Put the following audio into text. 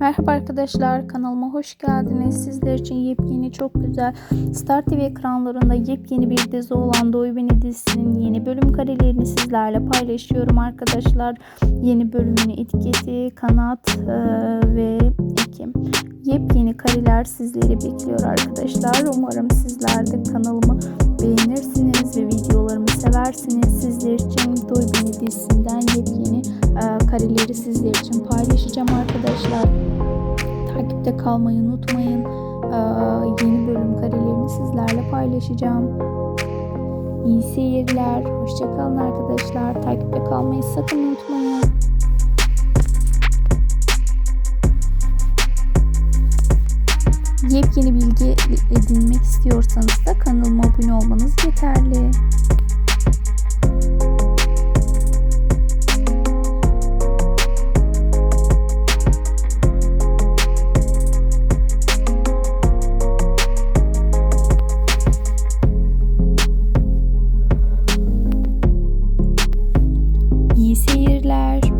Merhaba arkadaşlar kanalıma hoş geldiniz. Sizler için yepyeni çok güzel Star TV ekranlarında yepyeni bir dizi olan Doy Beni dizisinin yeni bölüm karelerini sizlerle paylaşıyorum arkadaşlar. Yeni bölümün etiketi, kanat e, ve ekim. Yepyeni kareler sizleri bekliyor arkadaşlar. Umarım sizler de kanalımı beğenirsiniz ve videolarımı seversiniz. Dizisinden yepyeni e, kareleri sizler için paylaşacağım arkadaşlar. Takipte kalmayı unutmayın. E, yeni bölüm karelerini sizlerle paylaşacağım. İyi seyirler. Hoşçakalın arkadaşlar. Takipte kalmayı sakın unutmayın. Yepyeni bilgi edinmek istiyorsanız da kanalıma abone olmanız yeterli. İyi seyirler.